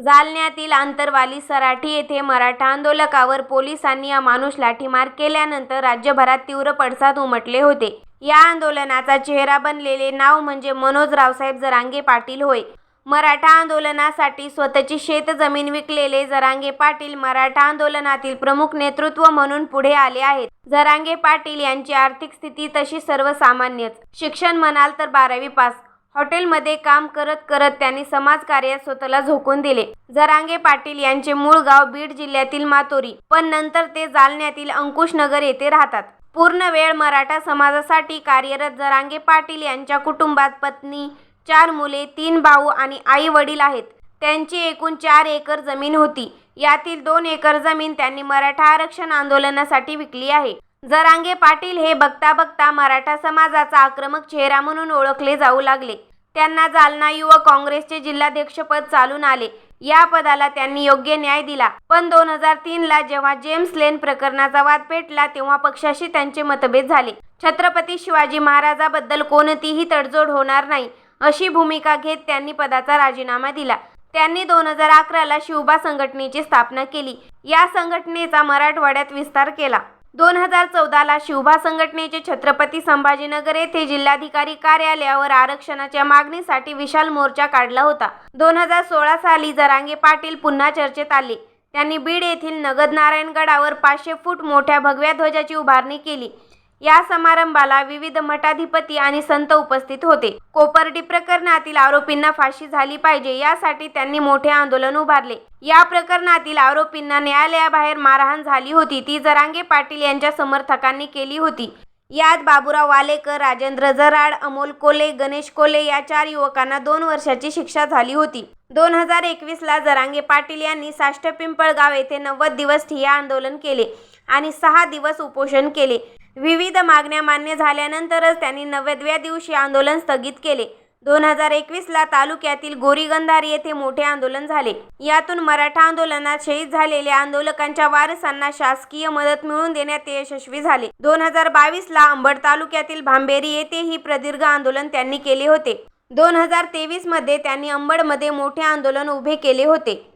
जालन्यातील आंतरवाली सराठी येथे मराठा आंदोलकावर पोलिसांनी अमानुष लाठीमार केल्यानंतर राज्यभरात तीव्र पडसाद उमटले होते. या आंदोलनाचा चेहरा बनलेले नाव म्हणजे मनोज रावसाहेब जरांगे पाटील होय. मराठा आंदोलनासाठी स्वतःची शेतजमीन विकलेले जरांगे पाटील मराठा आंदोलनातील प्रमुख नेतृत्व म्हणून पुढे आले आहेत. जरांगे पाटील यांची आर्थिक स्थिती तशी सर्वसामान्यच. शिक्षण म्हणाल तर बारावी पास. हॉटेलमध्ये काम करत करत त्यांनी समाजकार्यात स्वतःला झोकून दिले. जरांगे पाटील यांचे मूळ गाव बीड जिल्ह्यातील मातोरी पण नंतर ते जालन्यातील अंकुशनगर येथे राहतात. पूर्ण वेळ मराठा समाजासाठी कार्यरत जरांगे पाटील यांच्या कुटुंबात पत्नी चार मुले तीन भाऊ आणि आई वडील आहेत. त्यांची एकूण चार एकर जमीन होती. यातील दोन एकर जमीन त्यांनी मराठा आरक्षण आंदोलनासाठी विकली आहे. जरांगे पाटील हे बघता बघता मराठा समाजाचा आक्रमक चेहरा म्हणून ओळखले जाऊ लागले. त्यांना जालना युवक काँग्रेसचे जिल्हाध्यक्षपद चालून आले. या पदाला त्यांनी योग्य न्याय दिला. पण दोन हजार तीन ला जेव्हा जेम्स लेन प्रकरणाचा वाद पेटला तेव्हा पक्षाशी त्यांचे मतभेद झाले. छत्रपती शिवाजी महाराजाबद्दल कोणतीही तडजोड होणार नाही अशी भूमिका घेत त्यांनी पदाचा राजीनामा दिला. त्यांनी दोन हजार अकराला शिवबा संघटनेची स्थापना केली. या संघटनेचा मराठवाड्यात विस्तार केला. दोन हजार चौदाला शिवभा संघटनेचे छत्रपती संभाजीनगर येथे जिल्हाधिकारी कार्यालयावर आरक्षणाच्या मागणीसाठी विशाल मोर्चा काढला होता. दोन हजार सोळा साली जरांगे पाटील पुन्हा चर्चेत आले. त्यांनी बीड येथील नगद नारायणगडावर पाचशे फूट मोठ्या भगव्या ध्वजाची उभारणी केली. या समारंभाला विविध मठाधिपती आणि संत उपस्थित होते. कोपर्डी प्रकरणातील आरोपींना फाशी झाली पाहिजे यासाठी त्यांनी मोठे आंदोलन उभारले. या प्रकरणातील आरोपींना न्यायालयाबाहेर मारहाण झाली होती. ती जरांगे पाटील यांच्या समर्थकांनी केली होती. यात बाबुराव वालेकर राजेंद्र जराड अमोल कोले गणेश कोले या चार युवकांना दोन वर्षाची शिक्षा झाली होती. दोन हजार एकवीसला जरांगे पाटील यांनी साष्ट पिंपळगाव येथे नव्वद दिवस ठिय्या आंदोलन केले आणि सहा दिवस उपोषण केले. विविध मागण्या मान्य झाल्यानंतरच त्यांनी नव्वदव्या दिवशी आंदोलन स्थगित केले. दोन हजार एकवीसला तालुक्यातील गोरीगंधारी येथे मोठे आंदोलन झाले. यातून मराठा आंदोलनात शहीद झालेल्या आंदोलकांच्या वारसांना शासकीय मदत मिळवून देण्यात ते यशस्वी झाले. दोन हजार बावीसला अंबड तालुक्यातील भांबेरी येथेही प्रदीर्घ आंदोलन त्यांनी केले होते. दोन हजार तेवीसमध्ये त्यांनी अंबडमध्ये मोठे आंदोलन उभे केले होते.